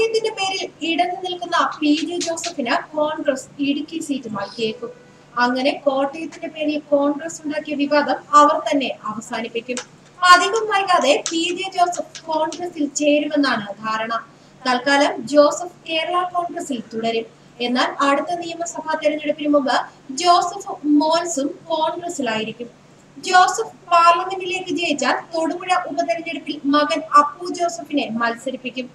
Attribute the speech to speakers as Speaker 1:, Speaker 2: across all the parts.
Speaker 1: കോട്ടയത്തിന്റെ പേരിൽ ഇടഞ്ഞു നിൽക്കുന്ന P. J. ജോസഫിന് കോൺഗ്രസ് ഇടുക്കി സീറ്റ് മാറ്റിയേക്കും. അങ്ങനെ കോട്ടയത്തിന്റെ പേരിൽ കോൺഗ്രസ് ഉണ്ടാക്കിയ വിവാദം അവർ തന്നെ അവസാനിപ്പിക്കും. അധികം വൈകാതെ പി. ജെ. ജോസഫ് കോൺഗ്രസിൽ ചേരുമെന്നാണ് ധാരണ. തൽക്കാലം ജോസഫ് കേരള കോൺഗ്രസിൽ തുടരും. എന്നാൽ അടുത്ത നിയമസഭാ തെരഞ്ഞെടുപ്പിന് മുമ്പ് ജോസഫ് മോൻസും കോൺഗ്രസിലായിരിക്കും. ജോസഫ് പാർലമെന്റിലേക്ക് ജയിച്ചാൽ തൊടുപുഴ ഉപതെരഞ്ഞെടുപ്പിൽ മകൻ അപ്പു ജോസഫിനെ മത്സരിപ്പിക്കും.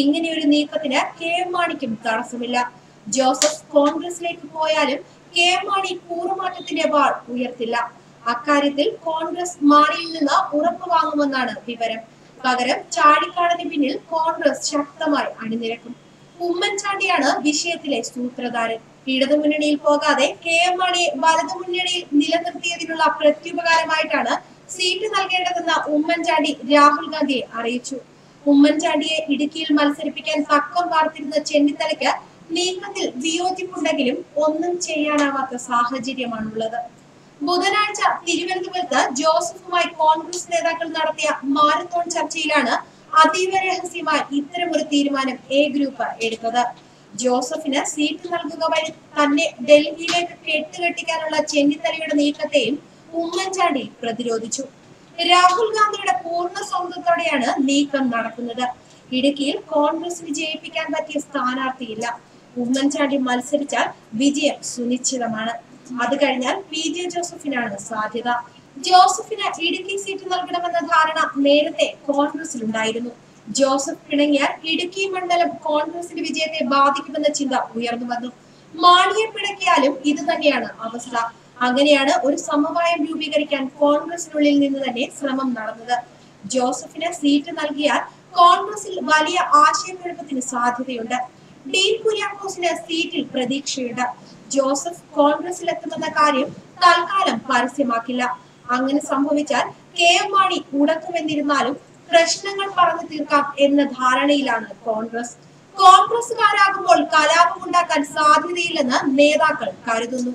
Speaker 1: ഇങ്ങനെയൊരു നീക്കത്തിന് കെ എം മാണിക്കും തടസ്സമില്ല. ജോസഫ് കോൺഗ്രസിലേക്ക് പോയാലും കെ എം മാണി കൂറുമാറ്റത്തിന്റെ വാൾ ഉയർത്തില്ല. അക്കാര്യത്തിൽ കോൺഗ്രസ് മാണിയിൽ നിന്ന് ഉറപ്പ് വാങ്ങുമെന്നാണ് വിവരം. പകരം ചാടിക്കാടിന് പിന്നിൽ കോൺഗ്രസ് ശക്തമായി അണിനിരക്കും. ഉമ്മൻചാണ്ടിയാണ് വിഷയത്തിലെ സൂത്രധാരൻ. ഇടതുമുന്നണിയിൽ പോകാതെ കെ എം മാണിയെ വലതുമുന്നണിയിൽ നിലനിർത്തിയതിനുള്ള പ്രത്യുപകാരമായിട്ടാണ് സീറ്റ് നൽകേണ്ടതെന്ന് ഉമ്മൻചാണ്ടി രാഹുൽ ഗാന്ധിയെ അറിയിച്ചു. ഉമ്മൻചാണ്ടിയെ ഇടുക്കിയിൽ മത്സരിപ്പിക്കാൻ തക്കം പാർത്തിരുന്ന ചെന്നിത്തലയ്ക്ക് നീക്കത്തിൽ വിയോജിപ്പുണ്ടെങ്കിലും ഒന്നും ചെയ്യാനാവാത്ത സാഹചര്യമാണുള്ളത്. ബുധനാഴ്ച തിരുവനന്തപുരത്ത് ജോസഫുമായി കോൺഗ്രസ് നേതാക്കൾ നടത്തിയ മാരത്തോൺ ചർച്ചയിലാണ് അതീവ രഹസ്യമായി ഇത്തരമൊരു തീരുമാനം എ ഗ്രൂപ്പ് എടുത്തത്. ജോസഫിന് സീറ്റ് നൽകുക വഴി തന്നെ ഡൽഹിയിലേക്ക് കെട്ടുകെട്ടിക്കാനുള്ള ചെന്നിത്തലയുടെ നീക്കത്തെയും ഉമ്മൻചാണ്ടി പ്രതിരോധിച്ചു. രാഹുൽ ഗാന്ധിയുടെ പൂർണ സ്വന്തത്തോടെയാണ് നീക്കം നടക്കുന്നത്. ഇടുക്കിയിൽ കോൺഗ്രസ് വിജയിപ്പിക്കാൻ പറ്റിയ സ്ഥാനാർത്ഥിയില്ല. ഉമ്മൻചാണ്ടി മത്സരിച്ചാൽ വിജയം സുനിശ്ചിതമാണ്. അത് കഴിഞ്ഞാൽ പി ജെ ജോസഫിനാണ് സാധ്യത. ജോസഫിന് ഇടുക്കി സീറ്റ് നൽകണമെന്ന ധാരണ നേരത്തെ കോൺഗ്രസിലുണ്ടായിരുന്നു. ജോസഫ് പിണങ്ങിയാൽ ഇടുക്കി മണ്ഡലം കോൺഗ്രസിന്റെ വിജയത്തെ ബാധിക്കുമെന്ന ചിന്ത ഉയർന്നു വന്നു. മാണിയെ പിണക്കിയാലും ഇത് തന്നെയാണ് അവസ്ഥ. അങ്ങനെയാണ് ഒരു സമവായം രൂപീകരിക്കാൻ കോൺഗ്രസിനുള്ളിൽ നിന്ന് തന്നെ ശ്രമം നടന്നത്. ജോസഫിന് സീറ്റ് നൽകിയാൽ കോൺഗ്രസിൽ വലിയ ആശയക്കുഴപ്പത്തിന് സാധ്യതയുണ്ട്. ഡീൻ കുര്യാക്കോസിന് സീറ്റിൽ പ്രതീക്ഷയുണ്ട്. ജോസഫ് കോൺഗ്രസിൽ എത്തുമെന്ന കാര്യം തൽക്കാലം പരസ്യമാക്കില്ല. അങ്ങനെ സംഭവിച്ചാൽ കെ എം മാണി ഉടക്കുമെന്നിരുന്നാലും പ്രശ്നങ്ങൾ പറഞ്ഞു തീർക്കാം എന്ന ധാരണയിലാണ് കോൺഗ്രസ്. കോൺഗ്രസുകാരാകുമ്പോൾ കലാപമുണ്ടാക്കാൻ സാധ്യതയില്ലെന്ന് നേതാക്കൾ കരുതുന്നു.